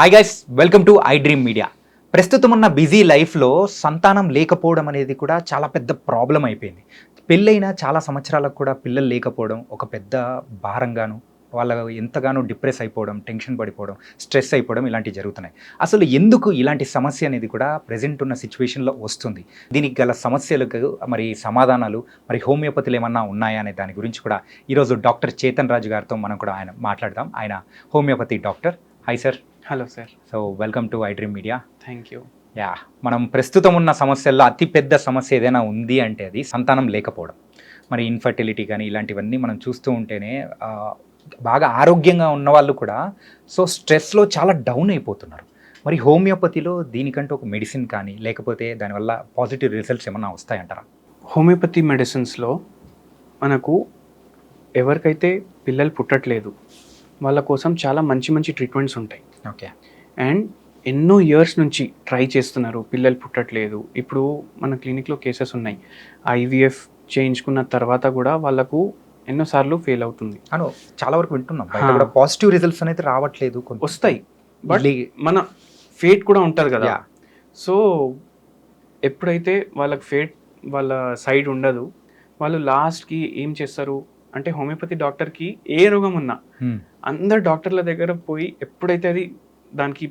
Hi guys welcome to I dream media ప్రస్తుతం ఉన్న busy లైఫ్లో సంతానం లేకపోవడం అనేది కూడా చాలా పెద్ద ప్రాబ్లం అయిపోయింది. పెళ్ళైన చాలా సంవత్సరాలకు కూడా పిల్లలు లేకపోవడం ఒక పెద్ద భారంగాను వాళ్ళ ఎంతగానో డిప్రెస్ అయిపోవడం టెన్షన్ పడిపోవడం స్ట్రెస్ అయిపోవడం ఇలాంటివి జరుగుతున్నాయి. అసలు ఎందుకు ఇలాంటి సమస్య అనేది కూడా ప్రజెంట్ ఉన్న సిచ్యువేషన్లో వస్తుంది? దీనికి గల సమస్యలకు మరి సమాధానాలు మరి హోమియోపతిలు ఏమన్నా ఉన్నాయా అనే దాని గురించి కూడా ఈరోజు డాక్టర్ చేతన్ రాజు గారితో మనం కూడా ఆయన మాట్లాడదాం. ఆయన homeopathy doctor. Hi sir hello sir so welcome to I dream media thank you yeah మనం ప్రస్తుతం ఉన్న సమస్యల్లో అతి పెద్ద సమస్య ఏదైనా ఉంది అంటే అది సంతానం లేకపోవడం. మరి ఇన్ఫర్టిలిటీ కానీ ఇలాంటివన్నీ మనం చూస్తూ ఉంటేనే బాగా ఆరోగ్యంగా ఉన్న వాళ్ళు కూడా సో స్ట్రెస్లో చాలా డౌన్ అయిపోతున్నారు. మరి హోమియోపతిలో దీనికంటూ ఒక మెడిసిన్ కానీ లేకపోతే దానివల్ల పాజిటివ్ రిజల్ట్స్ ఏమన్నా వస్తాయంటారా? హోమియోపతి మెడిసిన్స్లో మనకు ఎవరికైతే పిల్లలు పుట్టట్లేదు వాళ్ళ కోసం చాలా మంచి మంచి ట్రీట్మెంట్స్ ఉంటాయి. ఓకే. అండ్ ఎన్నో ఇయర్స్ నుంచి ట్రై చేస్తున్నారు. పిల్లలు పుట్టట్లేదు. ఇప్పుడు మన క్లినిక్లో కేసెస్ ఉన్నాయి. ఐవీఎఫ్ చేయించుకున్న తర్వాత కూడా వాళ్ళకు ఎన్నోసార్లు ఫెయిల్ అవుతుంది. అను చాలా వరకు వింటున్నాం. కూడా పాజిటివ్ రిజల్ట్స్ అనేది రావట్లేదు వస్తాయి. బట్ మన ఫేట్ కూడా ఉంటుంది కదా. సో ఎప్పుడైతే వాళ్ళకి ఫేట్ వాళ్ళ సైడ్ ఉండదు వాళ్ళు లాస్ట్కి ఏం చేస్తారు? అంటే హోమియోపతి డాక్టర్కి ఏ రోగం ఉన్నా. అందరు డాక్టర్ల దగ్గర పోయి ఎప్పుడైతే అది దానికి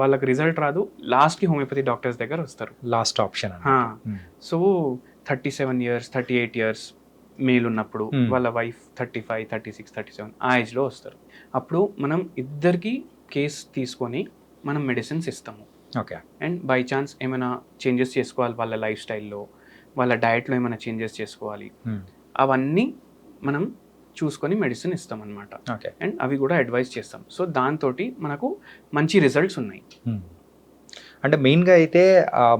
వాళ్ళకి రిజల్ట్ రాదు లాస్ట్కి హోమియోపతి డాక్టర్స్ దగ్గర వస్తారు. Last option so thirty seven years thirty eight years male ఉన్నప్పుడు. వాళ్ళ wife thirty five thirty six thirty seven ఆ ఏజ్లో వస్తారు. అప్పుడు మనం ఇద్దరికి కేస్ తీసుకొని మనం మెడిసిన్స్ ఇస్తాము. ఓకే. అండ్ బై ఛాన్స్ ఏమైనా చేంజెస్ చేసుకోవాలి వాళ్ళ లైఫ్ స్టైల్లో వాళ్ళ డయట్లో ఏమైనా చేంజెస్ చేసుకోవాలి. అవన్నీ మనం చూసుకొని మెడిసిన్ ఇస్తాం అనమాట ఓకే. అండ్ అవి కూడా అడ్వైస్ చేస్తాం. సో దాంతో మనకు మంచి రిజల్ట్స్ ఉన్నాయి. మ్మ్. అంటే మెయిన్గా అయితే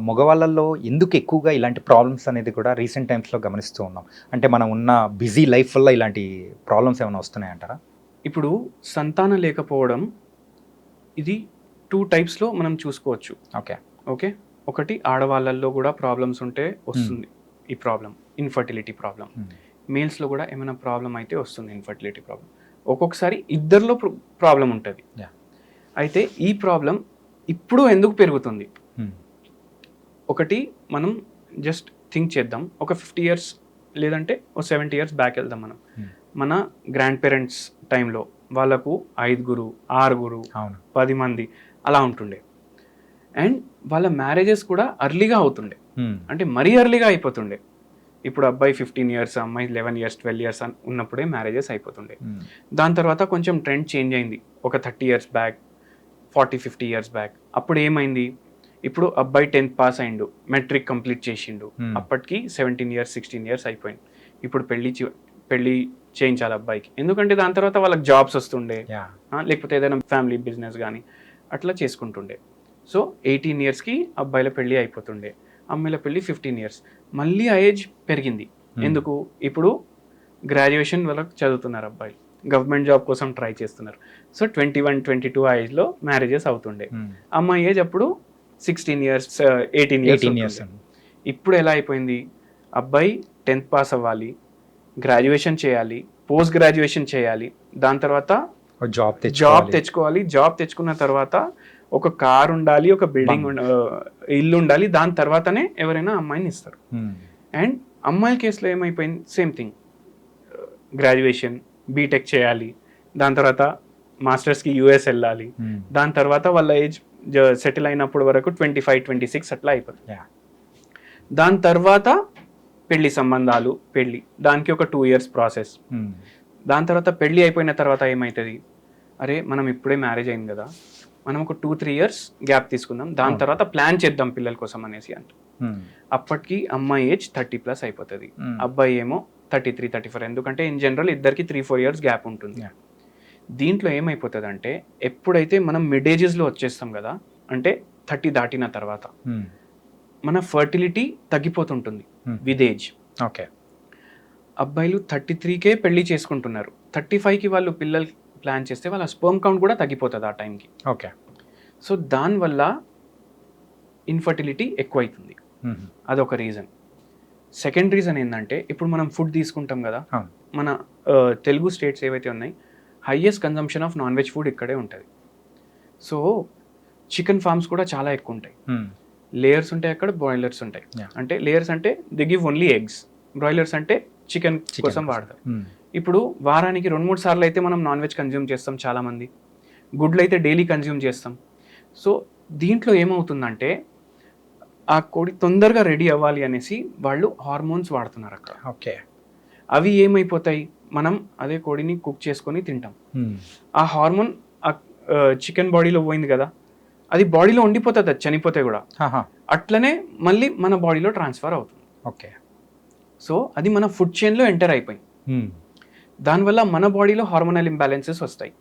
మగవాళ్ళల్లో ఎందుకు ఎక్కువగా ఇలాంటి ప్రాబ్లమ్స్ అనేది కూడా రీసెంట్ టైమ్స్లో గమనిస్తూ ఉన్నాం. అంటే మనం ఉన్న బిజీ లైఫ్ వల్ల ఇలాంటి ప్రాబ్లమ్స్ ఏమైనా వస్తున్నాయంటారా ఇప్పుడు సంతానం లేకపోవడం ఇది టూ టైప్స్లో మనం చూసుకోవచ్చు. ఓకే. ఓకే? ఒకటి ఆడవాళ్ళల్లో కూడా ప్రాబ్లమ్స్ ఉంటే వస్తుంది ఈ ప్రాబ్లం ఇన్ఫర్టిలిటీ ప్రాబ్లం మేల్స్లో కూడా ఏమైనా ప్రాబ్లం అయితే వస్తుంది ఇన్ఫర్టిలిటీ ప్రాబ్లం ఒక్కొక్కసారి ఇద్దరిలో ప్రాబ్లం ఉంటుంది. అయితే ఈ ప్రాబ్లం ఇప్పుడు ఎందుకు పెరుగుతుంది? ఒకటి మనం జస్ట్ థింక్ చేద్దాం. ఒక ఫిఫ్టీ ఇయర్స్ లేదంటే ఒక సెవెంటీ ఇయర్స్ బ్యాక్ వెళ్దాం మనం. Hmm. మన గ్రాండ్ పేరెంట్స్ టైంలో వాళ్ళకు ఐదుగురు ఆరుగురు అవును. పది మంది అలా ఉంటుండే. అండ్ వాళ్ళ మ్యారేజెస్ కూడా అర్లీగా అవుతుండే. మ్మ్. అంటే మరీ అర్లీగా అయిపోతుండే. ఇప్పుడు అబ్బాయి ఫిఫ్టీన్ ఇయర్స్ అమ్మాయి లెవెన్ ఇయర్స్ ట్వెల్వ్ ఇయర్స్ ఉన్నప్పుడే మ్యారేజెస్ అయిపోతుండే. మ్మ్. దాని తర్వాత కొంచెం ట్రెండ్ చేంజ్ అయింది. ఒక thirty years back forty fifty years back అప్పుడు ఏమైంది? ఇప్పుడు అబ్బాయి టెన్త్ పాస్ అయిండు. మెట్రిక్ కంప్లీట్ చేసిండు. Hmm. అప్పటికి సెవెంటీన్ ఇయర్స్ సిక్స్టీన్ ఇయర్స్ అయిపోయింది. ఇప్పుడు పెళ్ళి పెళ్ళి చేయించాలి అబ్బాయికి. ఎందుకంటే దాని తర్వాత వాళ్ళకి జాబ్స్ వస్తుండే. లేకపోతే ఏదైనా ఫ్యామిలీ బిజినెస్ కానీ అట్లా చేసుకుంటుండే. సో ఎయిటీన్ ఇయర్స్కి అబ్బాయిల పెళ్ళి అయిపోతుండే. అమ్మాయిల పెళ్ళి ఫిఫ్టీన్ ఇయర్స్ మళ్ళీ ఆ ఏజ్ పెరిగింది. Hmm. ఎందుకు? ఇప్పుడు గ్రాడ్యుయేషన్ వాళ్ళకి చదువుతున్నారు అబ్బాయిలు. గవర్నమెంట్ జాబ్ కోసం ట్రై చేస్తున్నారు. So twenty one twenty two ఆ ఏజ్లో మ్యారేజెస్ అవుతుండే. మ్మ్. అమ్మాయి ఏజ్ అప్పుడు sixteen years eighteen years years ఇప్పుడు ఎలా అయిపోయింది? అబ్బాయి టెన్త్ పాస్ అవ్వాలి గ్రాడ్యుయేషన్ చేయాలి పోస్ట్ గ్రాడ్యుయేషన్ చేయాలి దాని తర్వాత జాబ్ జాబ్ తెచ్చుకోవాలి. జాబ్ తెచ్చుకున్న తర్వాత ఒక కార్ ఉండాలి ఒక బిల్డింగ్. ఇల్లు ఉండాలి దాని తర్వాతనే ఎవరైనా అమ్మాయిని ఇస్తారు మ్మ్. అండ్ అమ్మాయిల కేసులో ఏమైపోయింది సేమ్ థింగ్ గ్రాడ్యుయేషన్ బీటెక్ చేయాలి దాని తర్వాత మాస్టర్స్కి యూఎస్ వెళ్ళాలి మ్మ్. దాని తర్వాత వాళ్ళ ఏజ్ సెటిల్ అయినప్పుడు వరకు ట్వంటీ ఫైవ్ ట్వంటీ సిక్స్ అట్లా అయిపోతుంది. దాని తర్వాత పెళ్ళి సంబంధాలు పెళ్ళి దానికి ఒక టూ ఇయర్స్ ప్రాసెస్. దాని తర్వాత పెళ్ళి అయిపోయిన తర్వాత ఏమవుతుంది అరే మనం ఇప్పుడే మ్యారేజ్ అయింది కదా మనం ఒక టూ త్రీ ఇయర్స్ గ్యాప్ తీసుకుందాం దాని. తర్వాత ప్లాన్ చేద్దాం పిల్లల కోసం అనేసి అంట. అప్పటికి అమ్మాయి ఏజ్ థర్టీ ప్లస్ అయిపోతుంది. అబ్బాయి ఏమో థర్టీ త్రీ థర్టీ ఫోర్ ఎందుకంటే ఇన్ జనరల్ ఇద్దరికి త్రీ ఫోర్ ఇయర్స్ గ్యాప్ ఉంటుంది. దీంట్లో ఏమైపోతుంది అంటే ఎప్పుడైతే మనం మిడ్ ఏజెస్లో వచ్చేస్తాం కదా అంటే థర్టీ దాటిన తర్వాత. మన ఫర్టిలిటీ తగ్గిపోతుంటుంది. విత్ ఏజ్ ఓకే అబ్బాయిలు థర్టీ త్రీకే పెళ్ళి చేసుకుంటున్నారు థర్టీ ఫైవ్కి వాళ్ళు పిల్లలు ప్లాన్ చేస్తే వాళ్ళ స్పర్మ్ కౌంట్ కూడా తగ్గిపోతుంది ఆ టైంకి ఓకే సో దానివల్ల ఇన్ఫర్టిలిటీ ఎక్కువైతుంది. అదొక రీజన్ సెకండ్ రీజన్ ఏంటంటే ఇప్పుడు మనం ఫుడ్ తీసుకుంటాం కదా. మన తెలుగు స్టేట్స్ ఏవైతే ఉన్నాయి highest consumption of non veg food ఇక్కడే ఉంటుంది సో చికెన్ ఫార్మ్స్ కూడా చాలా ఎక్కువ ఉంటాయి. లేయర్స్ ఉంటాయి అక్కడ బాయిలర్స్ ఉంటాయి. అంటే లేయర్స్ అంటే they give only eggs broilers అంటే చికెన్ కోసం. వాడతారు. ఇప్పుడు వారానికి రెండు మూడు సార్లు అయితే మనం నాన్ వెజ్ కన్జ్యూమ్ చేస్తాం చాలామంది. గుడ్లు అయితే డైలీ కన్జ్యూమ్ చేస్తాం. సో దీంట్లో ఏమవుతుందంటే ఆ కోడి తొందరగా రెడీ అవ్వాలి అనేసి వాళ్ళు హార్మోన్స్ వాడుతున్నారు అక్కడ ఓకే. అవి ఏమైపోతాయి? మనం అదే కోడిని కుక్ చేసుకొని తింటాం. ఆ హార్మోన్ చికెన్ బాడీలో పోయింది కదా అది బాడీలో ఉండిపోతుంది అది చనిపోతే కూడా. అట్లనే మళ్ళీ మన బాడీలో ట్రాన్స్ఫర్ అవుతుంది. ఓకే. సో అది మన ఫుడ్ చైన్లో ఎంటర్ అయిపోయింది. దానివల్ల మన బాడీలో హార్మోనల్ ఇంబ్యాలెన్సెస్ వస్తాయి.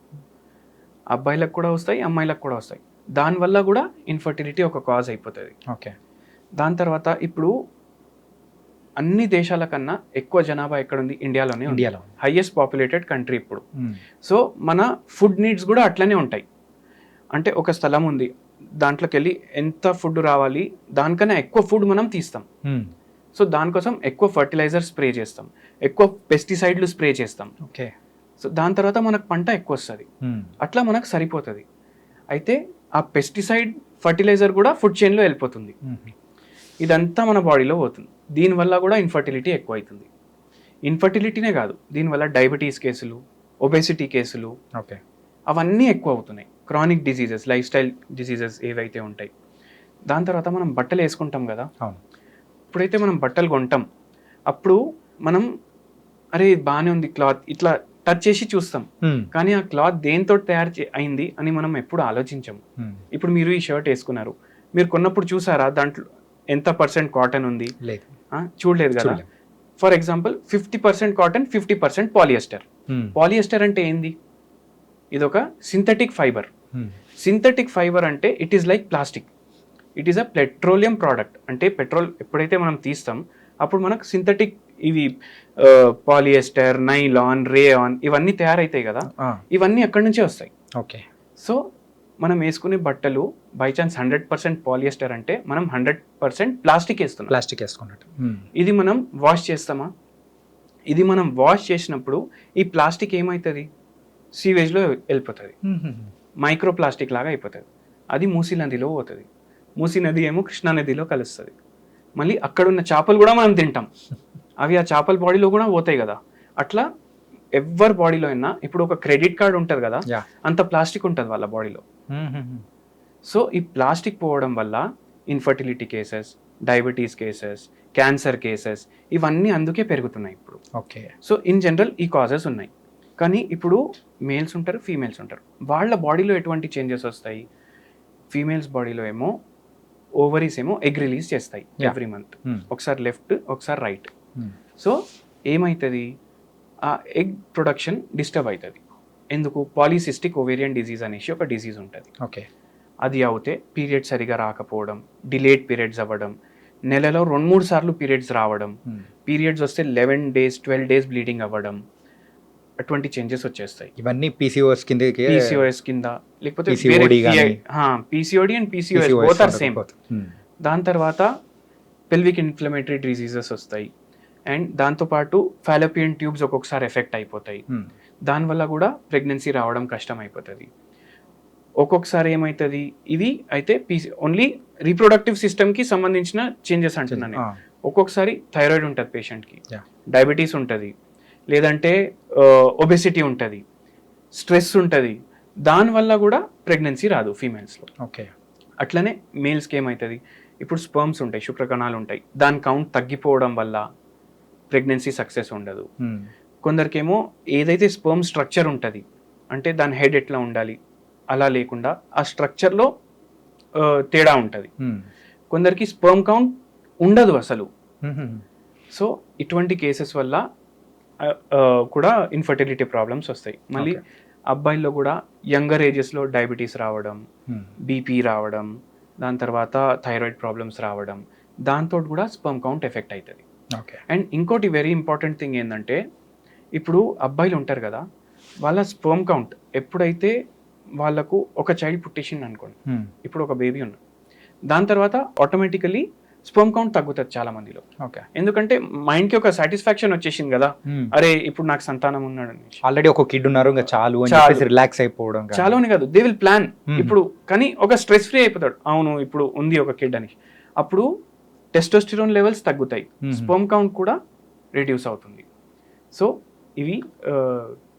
అబ్బాయిలకు కూడా వస్తాయి అమ్మాయిలకు కూడా వస్తాయి. దానివల్ల కూడా ఇన్ఫర్టిలిటీ ఒక కాజ్ అయిపోతుంది. ఓకే. దాని తర్వాత ఇప్పుడు అన్ని దేశాల కన్నా ఎక్కువ జనాభా ఎక్కడుంది? ఇండియాలోనే ఇండియాలో ఉంది. హైయెస్ట్ పాపులేటెడ్ కంట్రీ ఇప్పుడు. Hmm. సో మన ఫుడ్ నీడ్స్ కూడా అట్లనే ఉంటాయి. అంటే ఒక స్థలం ఉంది దాంట్లోకి వెళ్ళి ఎంత ఫుడ్ రావాలి దానికన్నా ఎక్కువ ఫుడ్ మనం తీస్తాం. Hmm. సో దానికోసం ఎక్కువ ఫర్టిలైజర్ స్ప్రే చేస్తాం. ఎక్కువ పెస్టిసైడ్లు స్ప్రే చేస్తాం. ఓకే. సో దాని తర్వాత మనకు పంట ఎక్కువ వస్తుంది. అట్లా మనకు సరిపోతుంది. అయితే ఆ పెస్టిసైడ్ ఫర్టిలైజర్ కూడా ఫుడ్ చైన్లో వెళ్ళిపోతుంది. ఇదంతా మన బాడీలో పోతుంది. దీనివల్ల కూడా ఇన్ఫర్టిలిటీ ఎక్కువ అవుతుంది. ఇన్ఫర్టిలిటీనే కాదు దీనివల్ల డయాబెటీస్ కేసులు ఒబెసిటీ కేసులు ఓకే. అవన్నీ ఎక్కువ అవుతున్నాయి. Chronic diseases lifestyle diseases ఏవైతే ఉంటాయి. దాని తర్వాత మనం బట్టలు వేసుకుంటాం కదా? అవును ఇప్పుడైతే మనం బట్టలు కొంటాం అప్పుడు మనం అరే ఇది బాగానే ఉంది క్లాత్ ఇట్లా టచ్ చేసి చూస్తాం. కానీ ఆ క్లాత్ దేంతో తయారు అయింది అని మనం ఎప్పుడు ఆలోచించము Hmm. ఇప్పుడు మీరు ఈ షర్ట్ వేసుకున్నారు మీరు కొన్నప్పుడు చూసారా దాంట్లో ఎంత పర్సెంట్ కాటన్ ఉంది చూడలేదు కదా. For example fifty percent cotton fifty percent polyester. Polyester అంటే ఏంది ఇదొక సింథటిక్ ఫైబర్. సింథటిక్ ఫైబర్ అంటే it is like plastic it is a petroleum product అంటే పెట్రోల్ ఎప్పుడైతే మనం తీస్తాం అప్పుడు మనకు సింథటిక్ ఇవి పాలియస్టర్ నైలాన్ రేయాన్ ఇవన్నీ తయారైతాయి కదా. ఇవన్నీ అక్కడి నుంచే వస్తాయి? ఓకే. సో మనం వేసుకునే బట్టలు by chance hundred percent polyester అంటే మనం హండ్రెడ్ పర్సెంట్ ప్లాస్టిక్ వేస్తున్నాం. ప్లాస్టిక్ వేసుకున్నట్టు. Hmm. ఇది మనం వాష్ చేస్తామా? ఇది మనం వాష్ చేసినప్పుడు ఈ ప్లాస్టిక్ ఏమవుతుంది సీవేజ్లో వెళ్ళిపోతుంది. మైక్రో ప్లాస్టిక్ లాగా అయిపోతుంది. అది మూసీ నదిలో పోతుంది. మూసీ నది ఏమో కృష్ణా నదిలో కలుస్తుంది. మళ్ళీ అక్కడ ఉన్న చేపలు కూడా మనం తింటాం. అవి ఆ చేపల బాడీలో కూడా పోతాయి కదా. అట్లా ఎవరి బాడీలో అయినా ఇప్పుడు ఒక క్రెడిట్ కార్డ్ ఉంటుంది కదా. అంత ప్లాస్టిక్ ఉంటుంది వాళ్ళ బాడీలో. సో ఈ ప్లాస్టిక్ పోవడం వల్ల infertility cases diabetes cases cancer cases ఇవన్నీ అందుకే పెరుగుతున్నాయి ఇప్పుడు. ఓకే. సో ఇన్ జనరల్ ఈ కాజెస్ ఉన్నాయి. కానీ ఇప్పుడు మేల్స్ ఉంటారు ఫీమేల్స్ ఉంటారు. వాళ్ళ బాడీలో ఎటువంటి చేంజెస్ వస్తాయి? ఫీమేల్స్ బాడీలో ఏమో ఓవరీస్ ఏమో ఎగ్ రిలీజ్ చేస్తాయి. Every month Hmm. ఒకసారి లెఫ్ట్ ఒకసారి రైట్ Hmm. సో ఏమవుతుంది ఆ ఎగ్ ప్రొడక్షన్ డిస్టర్బ్ అవుతుంది ఎందుకు పాలిసిస్టిక్ ఓవేరియన్ డిజీజ్ అనేసి ఒక డిజీజ్ ఉంటుంది ఓకే అది అవుతే పీరియడ్ సరిగా రాకపోవడం డిలేడ్ పీరియడ్స్ అవ్వడం నెలలో రెండు మూడు సార్లు పీరియడ్స్ రావడం Hmm. పీరియడ్స్ వస్తే eleven days twelve days bleeding అవ్వడం అటువంటి చేంజెస్ వచ్చేస్తాయి ఇవన్నీ పీసీఓఎస్ కిందకి పీసీఓఎస్ కింద లేకపోతే. PCOD and PCOS both are same. దాని తర్వాత పెల్విక్ ఇన్ఫ్లమేటరీ డిసీజెస్ వస్తాయి అండ్ దాంతోపాటు ఫాలోపియన్ ట్యూబ్స్ ఒక్కొక్కసారి ఎఫెక్ట్ అయిపోతాయి Hmm. దానివల్ల కూడా ప్రెగ్నెన్సీ రావడం కష్టం అయిపోతుంది ఒక్కొక్కసారి ఏమవుతుంది ఇవి అయితే పీసీ ఓన్లీ రీప్రొడక్టివ్ సిస్టమ్కి సంబంధించిన చేంజెస్ అంటున్నాను నేను. ఒక్కొక్కసారి థైరాయిడ్ ఉంటుంది పేషెంట్కి. డయాబెటీస్ ఉంటుంది లేదంటే ఒబెసిటీ ఉంటుంది స్ట్రెస్ ఉంటుంది దానివల్ల కూడా ప్రెగ్నెన్సీ రాదు ఫీమేల్స్లో ఓకే అట్లనే మేల్స్కి ఏమవుతుంది ఇప్పుడు స్పర్మ్స్ ఉంటాయి శుక్రకణాలు ఉంటాయి దాని కౌంట్ తగ్గిపోవడం వల్ల ప్రెగ్నెన్సీ సక్సెస్ ఉండదు. కొందరికేమో ఏదైతే స్పర్మ్ స్ట్రక్చర్ ఉంటుంది అంటే దాని హెడ్ ఎట్లా ఉండాలి అలా లేకుండా ఆ స్ట్రక్చర్లో తేడా ఉంటుంది. కొందరికి స్పర్మ్ కౌంట్ ఉండదు అసలు. సో ఇటువంటి కేసెస్ వల్ల కూడా ఇన్ఫర్టిలిటీ ప్రాబ్లమ్స్ వస్తాయి మళ్ళీ. అబ్బాయిల్లో కూడా యంగర్ ఏజెస్లో డయాబెటీస్ రావడం. బీపీ రావడం దాని తర్వాత థైరాయిడ్ ప్రాబ్లమ్స్ రావడం దాంతో కూడా స్పర్మ్ కౌంట్ ఎఫెక్ట్ అవుతుంది ఓకే అండ్ ఇంకోటి వెరీ ఇంపార్టెంట్ థింగ్ ఏంటంటే ఇప్పుడు అబ్బాయిలు ఉంటారు కదా వాళ్ళ స్పర్మ్ కౌంట్ ఎప్పుడైతే వాళ్ళకు ఒక చైల్డ్ పుట్టేసింది అనుకోండి. ఇప్పుడు ఒక బేబీ ఉన్న దాని తర్వాత ఆటోమేటికలీ స్పర్మ్ కౌంట్ తగ్గుతుంది చాలా మందిలో ఓకే. ఎందుకంటే మైండ్కి ఒక సాటిస్ఫాక్షన్ వచ్చేసింది కదా. అరే ఇప్పుడు నాకు సంతానం ఉన్నాడు. ఆల్రెడీ ఒక కిడ్ ఉన్నారు ఇంకా చాలు రిలాక్స్ అయిపోవడం. చాలా అని కాదు. They will plan. ఇప్పుడు కానీ ఒక స్ట్రెస్ ఫ్రీ అయిపోతాడు. అవును ఇప్పుడు ఉంది ఒక కిడ్ అని. అప్పుడు టెస్టోస్టిరోన్ లెవెల్స్ తగ్గుతాయి. స్పర్మ్ కౌంట్ కూడా రిడ్యూస్ అవుతుంది. సో ఇవి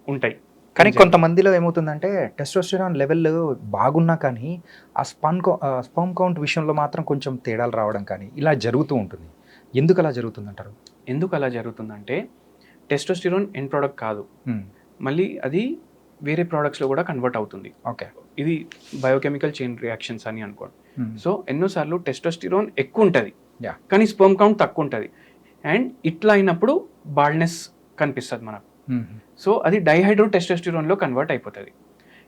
ఉంటాయి. కానీ కొంతమందిలో ఏమవుతుందంటే టెస్టోస్టెరాన్ లెవెల్ బాగున్నా కానీ ఆ స్పన్ స్పర్మ్ కౌంట్ విషయంలో మాత్రం కొంచెం తేడాలు రావడం కానీ ఇలా జరుగుతూ ఉంటుంది. ఎందుకు అలా జరుగుతుంది అంటారు ఎందుకు అలా జరుగుతుందంటే టెస్టోస్టిరోన్ ఎండ్ ప్రోడక్ట్ కాదు. మళ్ళీ అది వేరే products లో కూడా కన్వర్ట్ అవుతుంది. ఓకే. ఇది బయోకెమికల్ చైన్ రియాక్షన్స్ అని అనుకోండి. సో ఎన్నోసార్లు టెస్టోస్టిరోన్ ఎక్కువ ఉంటుంది. కానీ స్పర్మ్ కౌంట్ తక్కువ ఉంటుంది. అండ్ ఇట్లా అయినప్పుడు బాల్డ్నెస్ కనిపిస్తుంది మనకు. సో అది డైహైడ్రో టెస్టోస్టిరోన్లో కన్వర్ట్ అయిపోతుంది.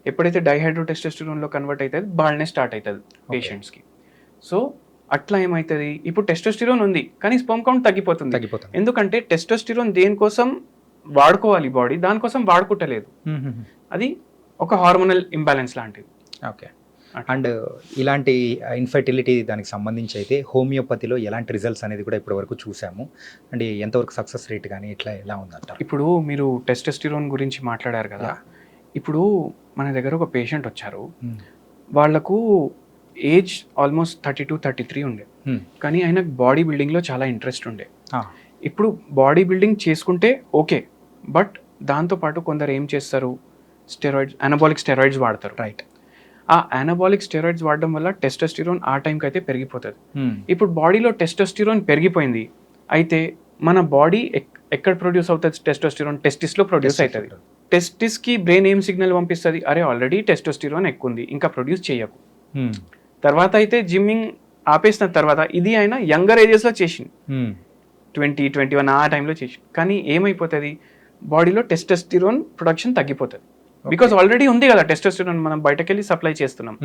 ఎప్పుడైతే డైహైడ్రో టెస్టోస్టిరోన్లో కన్వర్ట్ అవుతుంది బాల్డ్నెస్ స్టార్ట్ అవుతుంది పేషెంట్స్కి సో అట్లా ఏమవుతుంది ఇప్పుడు టెస్టోస్టిరోన్ ఉంది కానీ స్పర్మ్ కౌంట్ తగ్గిపోతుంది. తగ్గిపోతుంది. ఎందుకంటే టెస్టోస్టిరోన్ దేనికోసం వాడుకోవాలి బాడీ దానికోసం వాడుకుంటలేదు. అది ఒక హార్మోనల్ ఇంబ్యాలెన్స్ లాంటిది. ఓకే. అండ్ ఇలాంటి ఇన్ఫర్టిలిటీ దానికి సంబంధించి అయితే హోమియోపతిలో ఎలాంటి రిజల్ట్స్ అనేది కూడా ఇప్పటి వరకు చూసాము. అండ్ ఎంతవరకు సక్సెస్ రేట్ కానీ ఇట్లా ఎలా ఉందంటారు ఇప్పుడు మీరు టెస్టోస్టిరోన్ గురించి మాట్లాడారు కదా. ఇప్పుడు మన దగ్గర ఒక పేషెంట్ వచ్చారు. వాళ్ళకు age almost thirty two thirty three ఉండే కానీ ఆయనకు బాడీ బిల్డింగ్లో చాలా ఇంట్రెస్ట్ ఉండే. ఇప్పుడు బాడీ బిల్డింగ్ చేసుకుంటే ఓకే బట్ దాంతోపాటు కొందరు ఏం చేస్తారు? స్టెరాయిడ్స్ అనబాలిక్ స్టెరాయిడ్స్ వాడతారు. రైట్ ఆ అనబాలిక్ స్టెరాయిడ్స్ వాడడం వల్ల టెస్టోస్టిరోన్ ఆ టైంకి అయితే పెరిగిపోతుంది. ఇప్పుడు బాడీలో టెస్టోస్టిరోన్ పెరిగిపోయింది అయితే మన బాడీ ఎక్కడ ప్రొడ్యూస్ అవుతుంది టెస్టోస్టిరోన్ టెస్టిస్లో ప్రొడ్యూస్ అవుతుంది టెస్టిస్కి బ్రెయిన్ ఏం సిగ్నల్ పంపిస్తుంది? అరే ఆల్రెడీ టెస్టోస్టిరోన్ ఎక్కువ ఉంది ఇంకా ప్రొడ్యూస్ చేయకు తర్వాత అయితే జిమ్మింగ్ ఆపేసిన తర్వాత ఇది ఆయన యంగర్ ఏజెస్లో చేసింది ట్వంటీ ట్వంటీ వన్ ఆ టైంలో చేసి కానీ ఏమైపోతుంది? బాడీలో టెస్టోస్టిరోన్ ప్రొడక్షన్ తగ్గిపోతుంది. బికాస్ ఆల్రెడీ ఉంది కదా టెస్టోస్టిరోన్ మనం బయటకెళ్ళి సప్లై చేస్తున్నాం.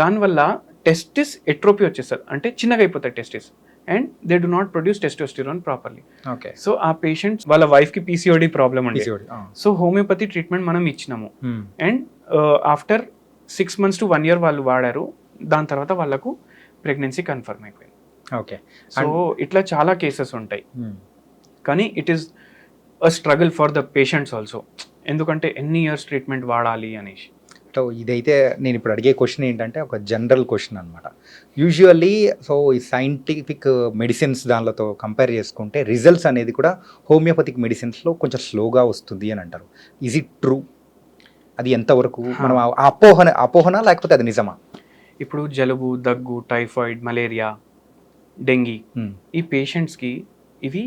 దానివల్ల టెస్టిస్ ఎట్రోపీ వచ్చేస్తుంది అంటే చిన్నగా అయిపోతుంది testis and they do not produce testosterone properly okay so ఆ పేషెంట్స్ వాళ్ళ వైఫ్కి పీసీఓడి ప్రాబ్లం ఉంది సో హోమియోపతి ట్రీట్మెంట్ మనం ఇచ్చినాము. And after six months to one year వాళ్ళు వాడారు. దాని తర్వాత వాళ్ళకు ప్రెగ్నెన్సీ కన్ఫర్మ్ అయిపోయింది. ఓకే సో ఇట్లా చాలా కేసెస్ ఉంటాయి. కానీ it is a struggle for the patients also ఎందుకంటే ఎన్ని ఇయర్స్ ట్రీట్మెంట్ వాడాలి అనేసి సో ఇదైతే నేను ఇప్పుడు అడిగే క్వశ్చన్ ఏంటంటే ఒక జనరల్ క్వశ్చన్ అనమాట యూజువల్లీ సో ఈ సైంటిఫిక్ మెడిసిన్స్ దానిలతో కంపేర్ చేసుకుంటే రిజల్ట్స్ అనేది కూడా హోమియోపతిక్ మెడిసిన్స్లో కొంచెం స్లోగా వస్తుంది అని అంటారు. ఈజ్ ఇట్ ట్రూ అది ఎంతవరకు? మనం అపోహన అపోహన లేకపోతే అది నిజమా? ఇప్పుడు జలుబు దగ్గు టైఫాయిడ్ మలేరియా డెంగీ. ఈ పేషెంట్స్కి ఇవి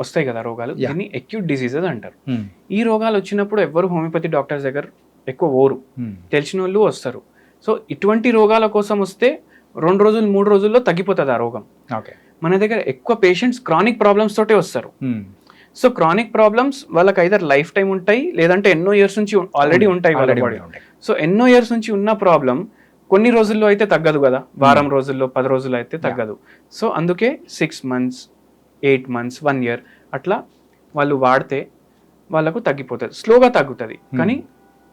వస్తాయి కదా రోగాలు. దీన్ని అక్యూట్ డిసీజెస్ అంటారు. Hmm. ఈ రోగాలు వచ్చినప్పుడు ఎవ్వరు హోమియోపతి డాక్టర్స్ దగ్గర ఎక్కువ ఓరు. Hmm. తెలిసిన వాళ్ళు వస్తారు. సో ఇటువంటి రోగాల కోసం వస్తే రెండు రోజులు మూడు రోజుల్లో తగ్గిపోతుంది ఆ రోగం. ఓకే మన దగ్గర ఎక్కువ పేషెంట్స్ క్రానిక్ ప్రాబ్లమ్స్ తోటే వస్తారు. Hmm. సో క్రానిక్ ప్రాబ్లమ్స్ వాళ్ళకి ఐదర్ లైఫ్ టైం ఉంటాయి లేదంటే ఎన్నో ఇయర్స్ నుంచి ఆల్రెడీ ఉంటాయి. సో ఎన్నో ఇయర్స్ నుంచి ఉన్న ప్రాబ్లం కొన్ని రోజుల్లో అయితే తగ్గదు కదా. వారం రోజుల్లో పది రోజుల్లో అయితే తగ్గదు. సో అందుకే six months eight months one year అట్లా వాళ్ళు వాడితే వాళ్ళకు తగ్గిపోతుంది. స్లోగా తగ్గుతుంది కానీ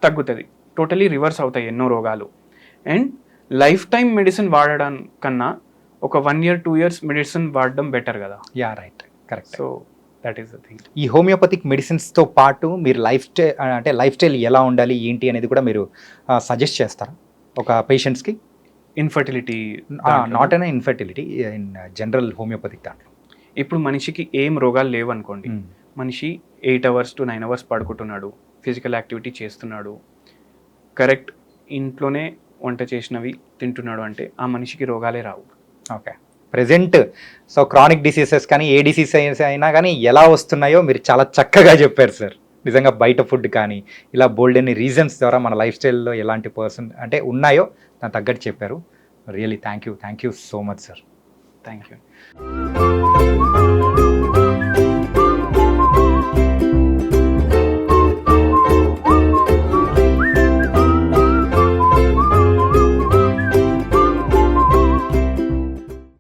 తగ్గుతుంది. టోటలీ రివర్స్ అవుతాయి ఎన్నో రోగాలు. అండ్ లైఫ్ టైం మెడిసిన్ వాడడం కన్నా ఒక one year two years medicine వాడడం బెటర్ కదా. Yeah right correct so that is the thing ఈ హోమియోపతిక్ మెడిసిన్స్తో పాటు మీరు లైఫ్ స్టైల్ అంటే లైఫ్ స్టైల్ ఎలా ఉండాలి ఏంటి అనేది కూడా మీరు సజెస్ట్ చేస్తారా? ఒక పేషెంట్స్కి infertility not on infertility in general homeopathic దాంట్లో. ఇప్పుడు మనిషికి ఏం రోగాలు లేవు అనుకోండి. మనిషి eight hours to nine hours పడుకుంటున్నాడు physical activity చేస్తున్నాడు కరెక్ట్ ఇంట్లోనే వంట చేసినవి తింటున్నాడు అంటే ఆ మనిషికి రోగాలే రావు. Okay. Present so chronic diseases కానీ ఏ డిసీజెస్ అయినా కానీ ఎలా వస్తున్నాయో మీరు చాలా చక్కగా చెప్పారు సార్. నిజంగా బయట ఫుడ్ కానీ ఇలా బోల్డ్ అన్ని రీజన్స్ ద్వారా మన లైఫ్ స్టైల్లో ఎలాంటి పర్సన్ అంటే ఉన్నాయో దాని తగ్గట్టు చెప్పారు. Really thank you thank you so much sir. Thank you